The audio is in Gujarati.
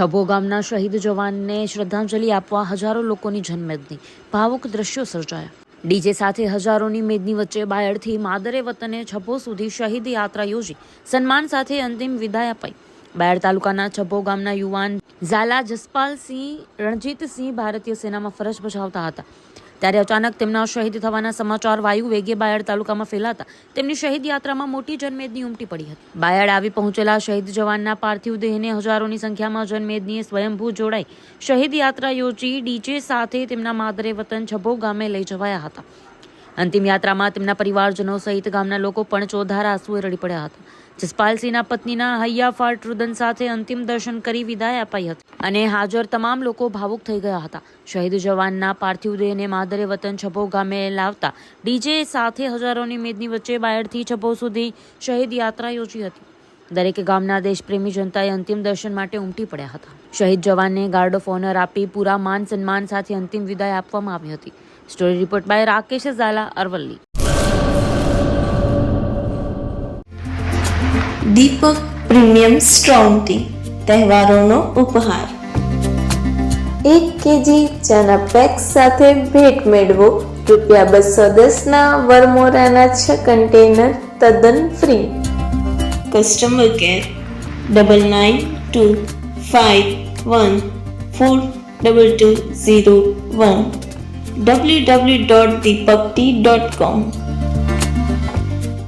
છબો ગામના શહીદ જવાનને શ્રદ્ધાંજલિ આપવા હજારો લોકોની જનમેદની. ભાવુક દ્રશ્યો સર્જાયા. ડીજે સાથે હજારોની મેદની વચ્ચે બાયડથી માદરે વતને છબો સુધી શહીદ યાત્રા યોજી. સન્માન સાથે અંતિમ વિદાય અપાઈ. બાયડ તાલુકાના છભો ગામના યુવાન ઝાલા જસપાલસિંહ, રણજીતસિંહ ભારતીય સેનામાં ફરજ બજાવતા હતા. ત્યારે અચાનક તેમના શહીદ થવાના સમાચાર વાયુ વેગે બાયડ તાલુકામાં ફેલાતા તેમની શહીદ યાત્રામાં મોટી જનમેદની ઉમટી પડી હતી. બાયડ આવી પહોંચેલા શહીદ જવાનના પાર્થિવ દેહને હજારોની સંખ્યામાં જનમેદનીએ સ્વયંભૂ જોડાઈ શહીદ યાત્રા યોજી ડીજે સાથે તેમના માદરે વતન છભો ગામે લઈ જવાયા હતા. અંતિમ યાત્રામાં તેમના પરિવારજનો સહિત ગામના લોકો પણ ચોધારા આંસુએ રડી પડ્યા હતા. જસપાલસિંહના પત્નીના હૈયાફાટ રુદન સાથે અંતિમ દર્શન કરી વિદાય અપાઈ હતી અને હાજર તમામ લોકો ભાવુક થઈ ગયા હતા. શહીદ જવાનના પાર્થિવ દેહને માદરે વતન છભો ગામે લાવતા ડીજે સાથે હજારોની મેદની વચ્ચે બાયડથી છભો સુધી શહીદ યાત્રા યોજી હતી. દરેક ગામના દેશપ્રેમી જનતાએ અંતિમ દર્શન માટે ઉમટી પડ્યા હતા. શહીદ જવાનને ગાર્ડ ઓફ ઓનર આપી પૂરા માન સન્માન સાથે અંતિમ વિદાય આપવામાં આવી હતી. Story report by Rakesh Zala, Aravalli. Deepak premium strong tea, તહેવારોનો ઉપહાર. એક કેજી ચાના પેક સાથે ભેટ મેળવો. રૂપિયા બસો દસના વરમોરાના છ કન્ટેનર તદ્દન free. customer care double nine two five one four double two zero one www.deepakti.com